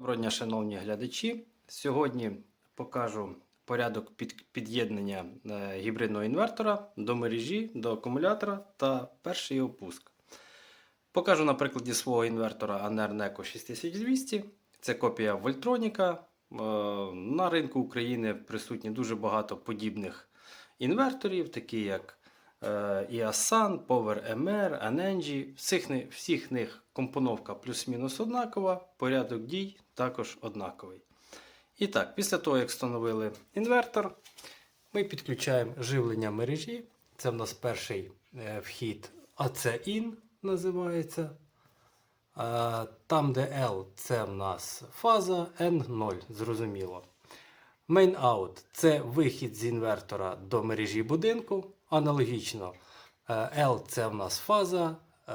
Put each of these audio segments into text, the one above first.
Доброго дня, шановні глядачі. Сьогодні покажу порядок під- під'єднання е, гібридного інвертора до мережі, до акумулятора та перший його пуск. Покажу на прикладі свого інвертора NECO 6200. Це копія Voltronica. Е, На ринку України присутні дуже багато подібних інверторів, такі як е, EASUN, PowerMR, Anenji. Всіх, всіх них компоновка плюс-мінус однакова, порядок дій також однаковий. І так, після того, як встановили інвертор, ми підключаємо живлення мережі. Це в нас перший е, вхід AC-IN називається. Е, Там, де L це в нас фаза, N 0, зрозуміло. Main out це вихід з інвертора до мережі будинку. Аналогічно е, L це в нас фаза, е,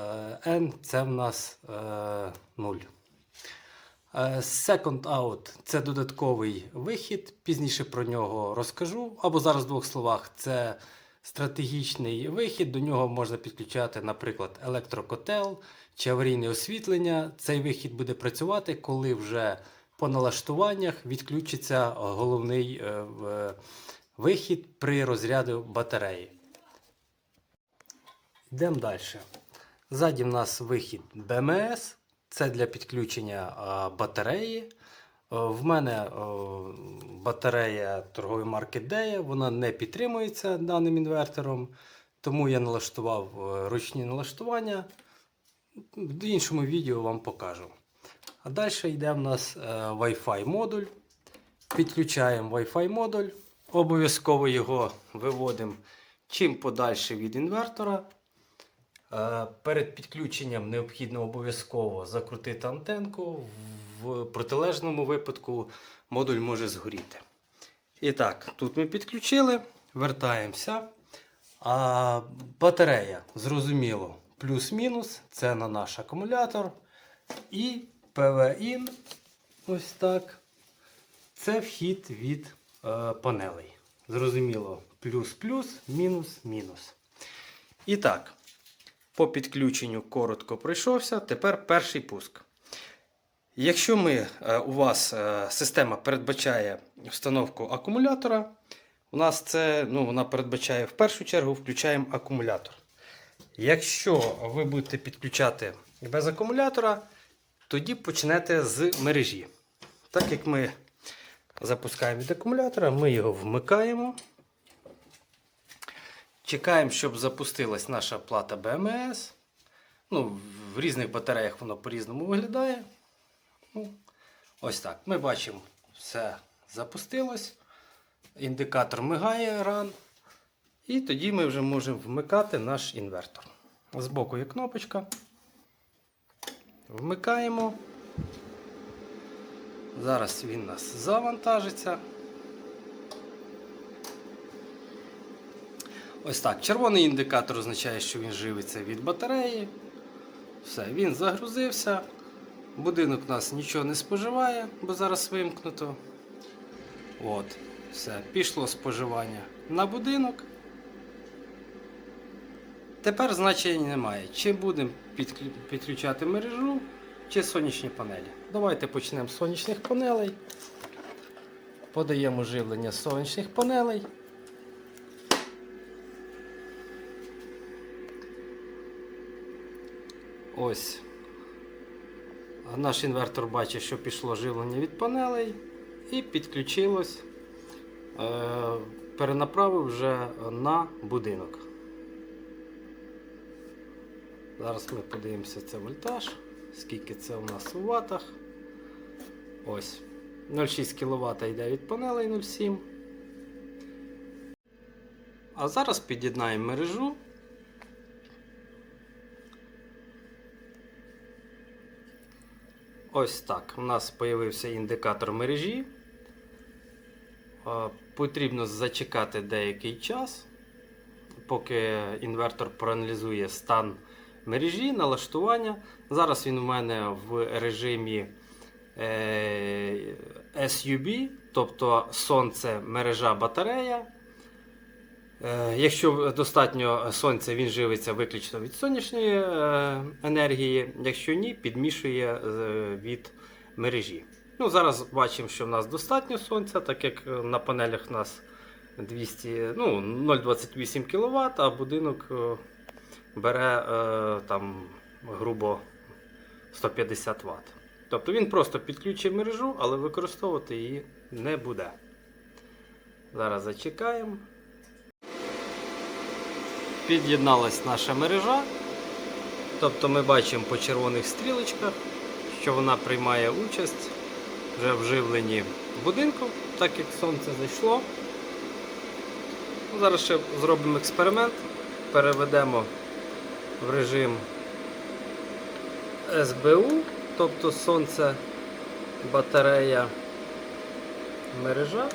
N це в нас е, 0. Е, Second out це додатковий вихід. Пізніше про нього розкажу. Або зараз в двох словах це стратегічний вихід. До нього можна підключати, наприклад, електрокотел чи аварійне освітлення. Цей вихід буде працювати, коли вже по налаштуваннях відключиться головний вихід при розряду батареї. Йдемо далі. Ззаді в нас вихід BMS. Це для підключення батареї. Е, В мене е, батарея торгової марки DEA, вона не підтримується даним інвертором, тому я налаштував е, ручні налаштування. В іншому відео вам покажу. А далі йде в нас Wi-Fi модуль. Підключаємо Wi-Fi модуль. Обов'язково його виводимо чим подальше від інвертора. Е, Перед підключенням необхідно обов'язково закрутити антенку. В протилежному випадку модуль може згоріти. І так, тут ми підключили, вертаємося. А батарея, зрозуміло, плюс-мінус, це на наш акумулятор. І PV-IN, ось так. Це вхід від е, панелей. Зрозуміло, плюс-плюс, мінус-мінус. І так, по підключенню коротко пройшовся. Тепер перший пуск. Якщо ми, е, у вас е, система передбачає встановку акумулятора, у нас це ну, вона передбачає в першу чергу включаємо акумулятор. Якщо ви будете підключати без акумулятора, тоді почнете з мережі. Так як ми запускаємо від акумулятора, ми його вмикаємо. Чекаємо, щоб запустилась наша плата BMS. Ну, в різних батареях воно по-різному виглядає. Ну, ось так. Ми бачимо, все запустилось. Індикатор мигає ран. І тоді ми вже можемо вмикати наш інвертор. Збоку є кнопочка. Вмикаємо. Зараз він у нас завантажиться. Ось так. Червоний індикатор означає, що він живиться від батареї. Все, він загрузився. Будинок у нас нічого не споживає, бо зараз вимкнуто. От, все, пішло споживання на будинок. Тепер значення немає. Чи будемо підключати мережу, чи сонячні панелі. Давайте почнемо з сонячних панелей. Подаємо живлення сонячних панелей. Ось. Наш інвертор бачить, що пішло живлення від панелей і підключилось, е, перенаправив вже на будинок. Зараз ми подивимося це вольтаж, скільки це у нас у ватах. Ось. 0,6 кВт йде від панелей 0,7. А зараз під'єднаємо мережу. Ось так. У нас з'явився індикатор мережі. Е, Потрібно зачекати деякий час, поки інвертор проаналізує стан мережі, налаштування. Зараз він у мене в режимі е, SUB, тобто сонце, мережа, батарея. Е, Якщо достатньо сонця, він живиться виключно від сонячної е, енергії, якщо ні, підмішує е, від мережі. Ну, зараз бачимо, що в нас достатньо сонця, так як на панелях у нас 200, ну, 0,28 кВт, а будинок бере там грубо 150 Вт. Тобто він просто підключить мережу, але використовувати її не буде. Зараз зачекаємо. Під'єдналась наша мережа. Тобто ми бачимо по червоних стрілочках, що вона приймає участь вже в живленні будинку, так як сонце зайшло. Ну, Зараз ще зробимо експеримент, переведемо в режим СБУ, тобто сонце, батарея, мережа,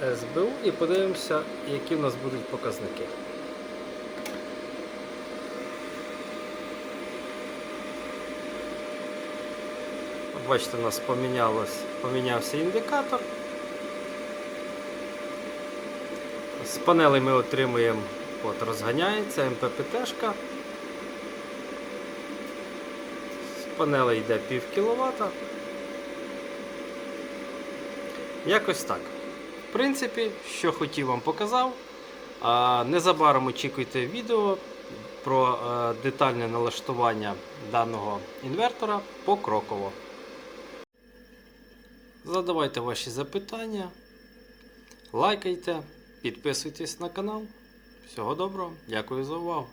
СБУ і подивимося, які в нас будуть показники. Бачите, у нас помінявся індикатор. З панелей ми отримуємо, от розганяється МППТ-шка. З панелей йде пів кіловата. Якось так. Принципі, що хотів вам показав. Незабаром очікуйте відео про е, детальне налаштування даного інвертора покроково. Задавайте ваші запитання, лайкайте, підписуйтесь на канал. Всього доброго, дякую за увагу.